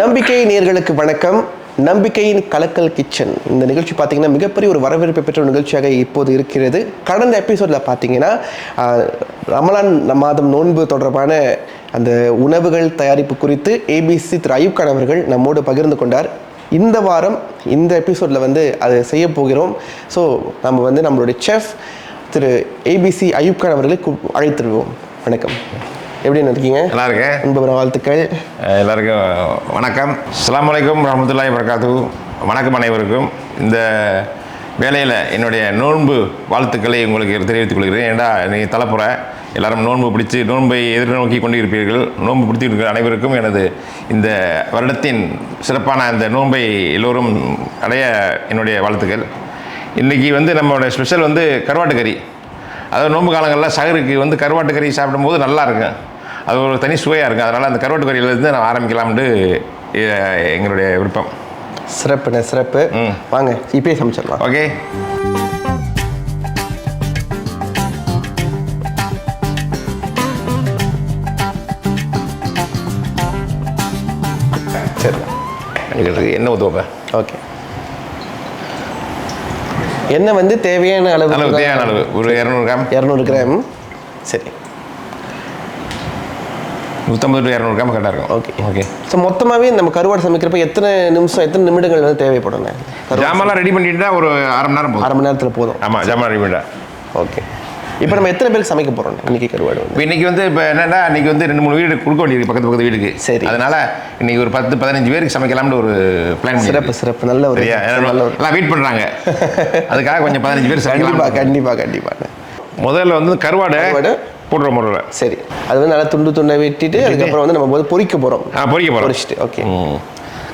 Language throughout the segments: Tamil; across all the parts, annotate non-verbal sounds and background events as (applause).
நம்பிக்கை நேர்களுக்கு வணக்கம். நம்பிக்கையின் கலக்கல் கிச்சன். இந்த நிகழ்ச்சி பார்த்தீங்கன்னா மிகப்பெரிய ஒரு வரவேற்பை பெற்ற ஒரு நிகழ்ச்சியாக இப்போது இருக்கிறது. கடந்த எபிசோடில் பார்த்தீங்கன்னா ரமலான் மாதம் நோன்பு தொடர்பான அந்த உணவுகள் தயாரிப்பு குறித்து ஏபிசி திரு அயூப் கான் அவர்கள் நம்மோடு பகிர்ந்து கொண்டார். இந்த வாரம் இந்த எபிசோடில் வந்து அதை செய்ய போகிறோம். ஸோ நம்ம வந்து நம்மளுடைய செஃப் திரு ஏபிசி அயூப் கான் அவர்களை அழைத்திருவோம். வணக்கம். எப்படி இருக்கீங்க நல்லா இருக்கேன் அன்பு வாழ்த்துக்கள் எல்லாருக்கும் வணக்கம். அஸ்ஸலாமு அலைக்கும் ரஹமத்துல்லாஹி வரகாத்து வணக்கம் அனைவருக்கும். இந்த வேலையில் என்னுடைய நோன்பு வாழ்த்துக்களை உங்களுக்கு தெரிவித்துக் கொள்கிறேன். ஏண்டா நீ தலைப்புற? எல்லாரும் நோன்பு பிடிச்சு நோன்பை எதிர்நோக்கி கொண்டு இருப்பீர்கள் நோன்பு பிடித்து இருக்கிற அனைவருக்கும் எனது இந்த வருடத்தின் சிறப்பான அந்த நோன்பை எல்லோரும் அடைய என்னுடைய வாழ்த்துக்கள். இன்றைக்கி வந்து நம்மளோட ஸ்பெஷல் வந்து கருவாட்டு கறி. அதாவது நோன்பு காலங்களில் சகருக்கு வந்து கருவாட்டு கறி சாப்பிடும்போது நல்லா இருக்கும். அது ஒரு தனி சுவையாக இருக்கும். அதனால் அந்த கருவாட்டு கறியிலேருந்து நான் ஆரம்பிக்கலாம்னு எங்களுடைய விருப்பம். சிறப்புண்ணே சிறப்பு. ம். வாங்க இப்பயே சமைச்சிடலாம். ஓகே. எனக்கு எண்ணெய் ஊற்றுவேன் ஓகே எண்ணெய் வந்து தேவையான அளவு? அளவு தேவையான அளவு. ஒரு இரநூறு கிராம். இரநூறு கிராம். சரி. நூற்றம்பது டு இரநூறு கிராம் கரெக்டாக இருக்கும். ஓகே ஓகே ஸோ மொத்தமாகவே நம்ம கருவாடு சமைக்கிறப்ப எத்தனை நிமிஷம் எத்தனை நிமிடங்கள் வந்து தேவைப்படும்ண்ணே கருவாடு ஜாமான்லாம் ரெடி பண்ணிட்டா ஒரு அரை மணி நேரம் அரை மணி நேரத்தில் போதும். ஆமாம் ஜாமான் ரெடி பண்ணிட்டா. ஓகே இப்போ நம்ம எத்தனை பேருக்கு சமைக்க போகிறோம் இன்னைக்கு கருவாடு இப்போ இன்னைக்கு வந்து இப்போ என்னன்னா இன்னைக்கு வந்து ரெண்டு மூணு வீடு கொடுக்க வேண்டியிருக்கு பக்கத்து பக்கத்து வீடுக்கு சரி. அதனால இன்னைக்கு ஒரு பத்து பதினஞ்சு பேருக்கு சமைக்கலாம்னு ஒரு பிளான் சிறப்பு சிறப்பு. நல்ல ஒரு நல்ல எல்லாம் வெயிட் பண்ணுறாங்க (laughs) அதுக்காக கொஞ்சம் பதினஞ்சு பேர் கண்டிப்பாக கண்டிப்பாக கண்டிப்பாக முதல்ல வந்து கருவாடை? போடுற முறையில். சரி. அது வந்து நல்லா துண்டு துண்டை வெட்டிட்டு அதுக்கப்புறம் வந்து நம்ம வந்து பொரிக்க போகிறோம் ஆ பொரிக்க போகிறோம் பொரிச்சிட்டு ஓகே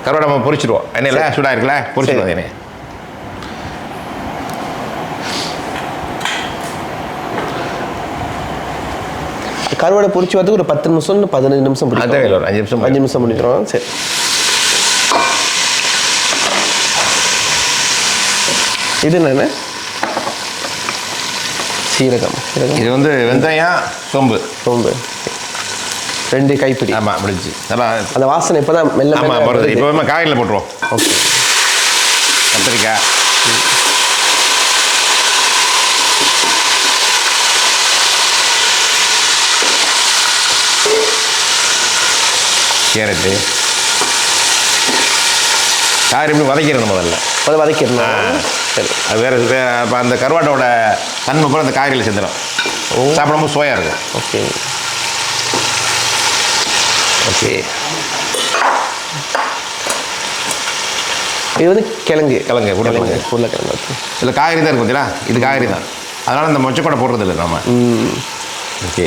கருவாடை நம்ம பொரிச்சிடுவோம் எண்ணெயில் சூடாக இருக்குல்ல? பொரிச்சிடுவோம் சரி. எண்ணெய். கருவாடை பொரிச்சு வரதுக்கு ஒரு பத்து நிமிஷம் பதினஞ்சு நிமிஷம் பிடிக்கும். ஒரு அஞ்சு நிமிஷம் அஞ்சு நிமிஷம் முடிக்கிறோம் சரி. இது என்னென்ன சீரகம். இது வந்து வெந்தயம் சோம்பு. சோம்பு. ரெண்டு கைப்பிடி. ஆமாம் முடிஞ்சு நல்லா அந்த வாசனை இப்போ தான் மெல்ல ஆமாம். இப்போ காய்கறியில் போட்டுருவோம். ஓகே. கத்திரிக்காய். கேரட்டு காய்கறி இப்படி வதக்கிடணும் முதல்ல? அதை வதக்கிடணும் சரி. அது வேறு இப்போ அந்த கருவாட்டோட தன்மை கூட அந்த காய்கறியில் சேர்ந்துடும் சாப்பிடும்போது சுவையாக இருக்கும். ஓகே. ஓகே. இது வந்து கிழங்கு. கிழங்கு, உருளைக்கிழங்கு. உருளைக்கிழங்கு இதில் காய்கறி தான் இருக்கும் பார்த்தீங்களா இது காய்கறி தான். அதனால் இந்த மொச்சக்கொடை போடுறது இல்லை நம்ம ஓகே.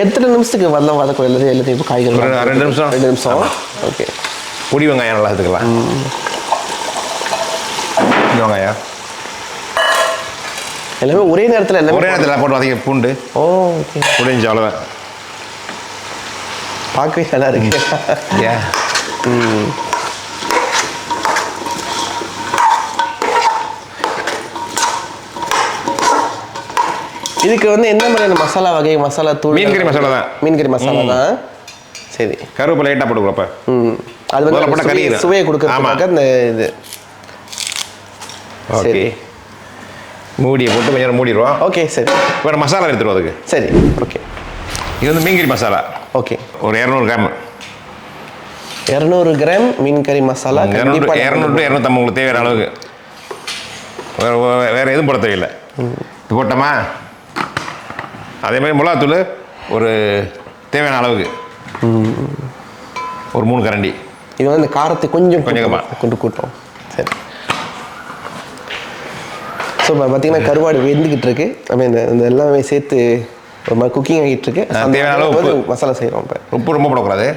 எத்தனை நிமிஷத்துக்கு வரலாம் வதக்கும் எல்லாத்தையும் எல்லாத்தையும் காய்கறி ரெண்டு நிமிஷம். ரெண்டு நிமிஷம். ஓகே. பொடி வெங்காயம் நல்லா எடுத்துக்கலாம் வெங்காயம். எல்லாமே ஒரே நேரத்தில் எல்லாமே ஒரே நேரத்தில் போட்டு வதக்கி பூண்டு. Oh okay. முடிஞ்ச அவ்வளோதான் பார்க்கவே நல்லா இருக்கு. ஏன் இதுக்கு வந்து என்ன மாதிரியான மசாலா வகை மசாலா தூள்? மீன் கறி மசாலா தான். மீன் கறி மசாலா தான். சரி. கருவேப்பிலை லைட்டாக போட்டுக்கிறப்ப ம். அது வந்து போட்டா சுவையை- கறியிடும். சுவையை கொடுக்கறதுக்காக இந்த இது. ஓகே. சரி. மூடியை போட்டு கொஞ்சம் நேரம் மூடிடுவோம் ஓகே சரி. வேறு மசாலா எடுத்துருவோம் அதுக்கு. சரி. ஓகே. இது வந்து மீன்கறி மசாலா. ஓகே. ஒரு இரநூறு கிராம். இரநூறு கிராம் மீன் கறி மசாலா இரநூறு இரநூறு இரநூத்தம்பது உங்களுக்கு தேவையான அளவுக்கு. வேறு வேறு எதுவும் போட தேவையில்லை. போட்டோமா? அதே மாதிரி மிளகாத்தூள் ஒரு தேவையான அளவுக்கு. ஒரு மூணு கரண்டி. இது வந்து காரத்தை கொஞ்சம் கொஞ்சமா. கூட்டும். கொண்டு கூட்டும் சரி. ஸோ இப்போ பார்த்தீங்கன்னா கருவாடு வெந்துக்கிட்டு இருக்கு. mean, இந்த இந்த எல்லாமே சேர்த்து ஒரு மாதிரி குக்கிங் ஆகிட்டு இருக்கு. தேவையான அளவு. மசாலா செய்கிறோம் இப்போ. உப்பு ரொம்ப போடக்கூடாது.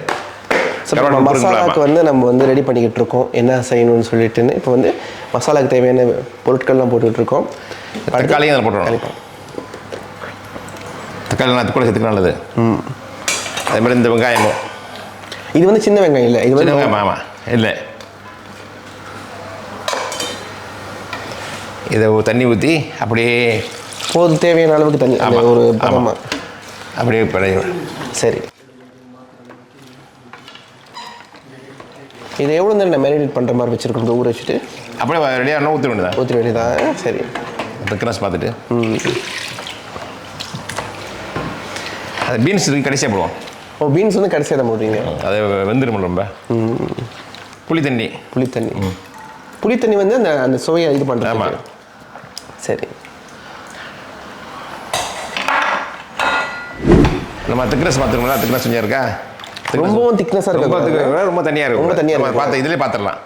இருக்கலாமா? வந்து நம்ம வந்து ரெடி பண்ணிக்கிட்டு இருக்கோம். என்ன செய்யணும்னு சொல்லிட்டுன்னு. இப்போ வந்து மசாலாக்கு தேவையான பொருட்கள்லாம் போட்டுக்கிட்டு இருக்கோம். தக்காளியும் போட்டுருவோம். தக்காளி நான் கூட சேர்த்துக்க நல்லது. அதே மாதிரி இந்த வெங்காயமும். இது வந்து சின்ன வெங்காயம் இல்லை? இது வந்து வெங்காயம் ஆமாம் இல்லை. இதை தண்ணி ஊற்றி அப்படியே போதும் தேவையான அளவுக்கு தண்ணி. அந்த ஆமா, ஒரு ஆமா. பதமா. அப்படியே பிழையும் சரி. இதை எவ்வளோ நேரம் மேரினேட் பண்ணுற மாதிரி வச்சுருக்கோம் ஊற வச்சுட்டு. அப்படியே ரெடியாக ஊற்ற வேண்டியதான் ஊற்ற வேண்டியதான் சரி. திக்னஸ் பார்த்துட்டு. அது பீன்ஸ் இருக்கு கடைசியாக போடுவோம். ஓ பீன்ஸ் வந்து கடைசியாக தான் போடுறீங்க. அது வெந்துடும் ரொம்ப. புளி தண்ணி. புளித்தண்ணி புளித்தண்ணி வந்து அந்த அந்த சுவையை இது ஆமா. பண்ணுறாங்க சரி. நம்ம திக்னஸ் பார்த்துருக்கோம்ல திக்னஸ் கொஞ்சம் இருக்கா? ரொம்பவும் திக்னஸாக ரொம்ப இருக்கு thick- ரொம்ப தனியாக இருக்கும். ரொம்ப நம்ம இருக்கும். பார்த்து இதுலேயே பார்த்துடலாம்.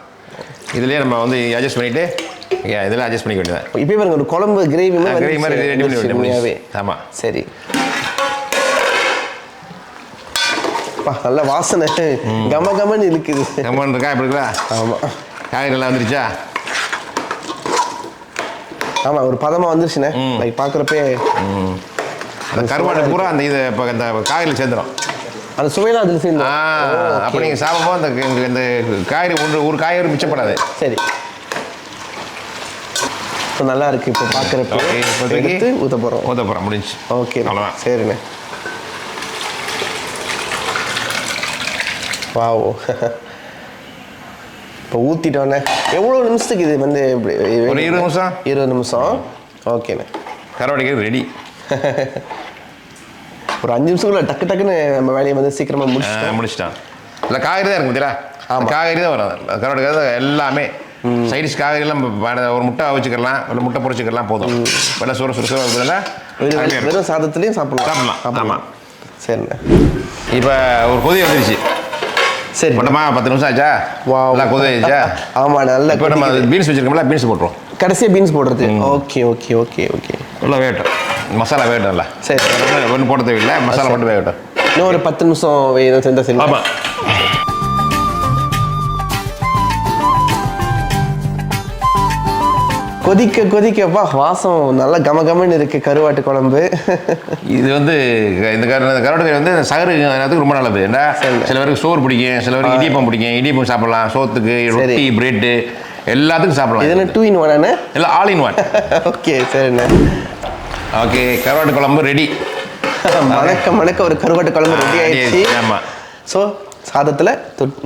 இதுலேயே நம்ம வந்து அட்ஜஸ்ட் பண்ணிவிட்டு இதில் அட்ஜஸ்ட் பண்ணிக்க வேண்டியதான் இப்போ பாருங்க ஒரு குழம்பு கிரேவி கிரேவி மாதிரி ரெடி பண்ணி ஆமாம் சரி. நல்ல வாசனை. கம கமன்னு இருக்குது கம்மன் இருக்கா? இப்படி இருக்கா? ஆமாம் காய்கறி எல்லாம் வந்துருச்சா? ஆமாம் ஒரு பதமாக வந்துருச்சுண்ணே. லைக் பார்க்குறப்பே அந்த கருவாடு பூரா அந்த இது இப்போ இந்த காய்கறி சேர்ந்துடும் அந்த சுவையெல்லாம் அதில் சேர்ந்து அப்போ நீங்கள் சாப்பிடும்போது அந்த இந்த- காய்கறி ஒன்று ஒரு காய்கறி மிச்சப்படாது. சரி. இப்போ நல்லா இருக்கு இப்போ பார்க்குறப்ப. எடுத்து ஊற்ற போகிறோம் ஊற்ற போகிறோம் முடிஞ்சு ஓகே. அவ்வளோதான் சரிண்ணே. வாவ் இப்போ ஊற்றிட்டோண்ணே எவ்வளோ நிமிஷத்துக்கு இது வந்து ஒரு இருபது நிமிஷம்? இருபது நிமிஷம். ஓகேண்ணே. கருவாடைக்கு ரெடி ஒரு அஞ்சு நிமிஷத்துக்குள்ள டக்கு டக்குன்னு நம்ம வேலையை வந்து சீக்கிரமாக முடிச்சு முடிச்சிட்டான் இல்லை காய்கறி தான் இருக்கும் பார்த்தீங்களா ஆமா. காய்கறி தான் வரும். கருவாடு கறி எல்லாமே. சைடிஷ் காய்கறிலாம் ஒரு முட்டை வச்சுக்கலாம் ஒரு முட்டை பொரிச்சுக்கலாம் போதும். வெள்ளை சோறு வெறும் பதிலாக வெறும் சாதத்துலேயும் சாப்பிடலாம். சாப்பிடலாம் ஆமாம் சரிண்ணே. இப்போ ஒரு கொதி வந்துருச்சு. சரி. போட்டோமா? பத்து நிமிஷம் ஆச்சா? வாவ். நல்லா கொதி ஆயிடுச்சா? (laughs) ஆமாம் நல்ல இப்போ நம்ம பீன்ஸ் வச்சிருக்கோம்ல பீன்ஸ் போட்டுருவோம். கடைசியாக பீன்ஸ் போடுறது. ஓகே ஓகே ஓகே ஓகே நல்லா வேகட்டும். மசாலா வேகட்டும்ல. சரி ஒன்றும் போட தேவையில்லை. மசாலா மட்டும் வேகட்டும். இன்னும் ஒரு பத்து நிமிஷம் செஞ்சா சரி ஆமாம் கொதிக்க கொதிக்கப்பா. வாசம் நல்லா கம கமன்னு இருக்கு கருவாட்டு குழம்பு. இது வந்து இந்த கரு இந்த கருவாடு கறி வந்து சகரு எல்லாத்துக்கும் ரொம்ப நல்லது. ஏன்னா சரி. சில பேருக்கு சோறு பிடிக்கும் சில பேருக்கு இடியப்பம் பிடிக்கும். இடியப்பம் சாப்பிடலாம். சோத்துக்கு ரொட்டி பிரெட்டு எல்லாத்துக்கும் சாப்பிடலாம். என்ன டூ இன் ஒன்னானே எல்லாம் ஆல் இன் ஒன் ஓகே சரிண்ணே. ஓகே கருவாட்டு குழம்பு ரெடி மணக்க மணக்க ஒரு கருவாட்டு குழம்பு ரெடி ஆயிடுச்சு. ஆமாம் ஸோ சாதத்தில்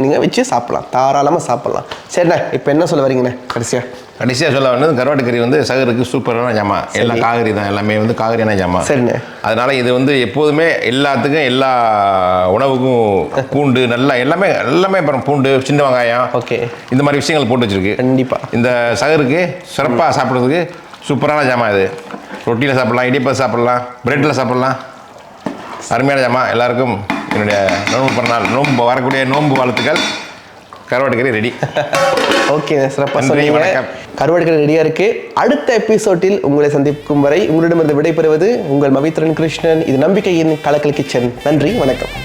நீங்கள் வச்சு சாப்பிடலாம். தாராளமாக சாப்பிடலாம். சரிண்ணே இப்போ என்ன சொல்ல வரீங்கண்ணே? கடைசியாக கடைசியாக சொல்ல வேண்டியது கருவாட்டு கறி வந்து சகருக்கு சூப்பரான ஜாமா எல்லாம் காய்கறி தான் எல்லாமே வந்து காய்கறியான ஜாமா சரிண்ணே. அதனால இது வந்து எப்போதுமே எல்லாத்துக்கும் எல்லா உணவுக்கும் பூண்டு நல்லா எல்லாமே எல்லாமே அப்புறம் பூண்டு சின்ன வெங்காயம் ஓகே. இந்த மாதிரி விஷயங்கள் போட்டு வச்சிருக்கு. கண்டிப்பாக இந்த சகருக்கு சிறப்பாக சாப்பிட்றதுக்கு சூப்பரான ஜாமான் இது. ரொட்டியில் சாப்பிடலாம் இடிப்பை சாப்பிடலாம் பிரெட்டில் சாப்பிடலாம். அருமையான ஜாமான். எல்லாருக்கும் என்னுடைய நோன்பு பிறநாள் நோன்பு வரக்கூடிய நோன்பு வாழ்த்துக்கள். கருவாட்டு கறி ரெடி ஓகே சிறப்பாக சொன்னீங்க. கருவாடுகள் ரெடியாக இருக்கு. அடுத்த எபிசோட்டில் உங்களை சந்திக்கும் வரை உங்களிடமிருந்து விடைபெறுவது உங்கள் மவித்ரன் கிருஷ்ணன். இது நம்பிக்கையின் கலக்கல் கிச்சன் நன்றி வணக்கம்.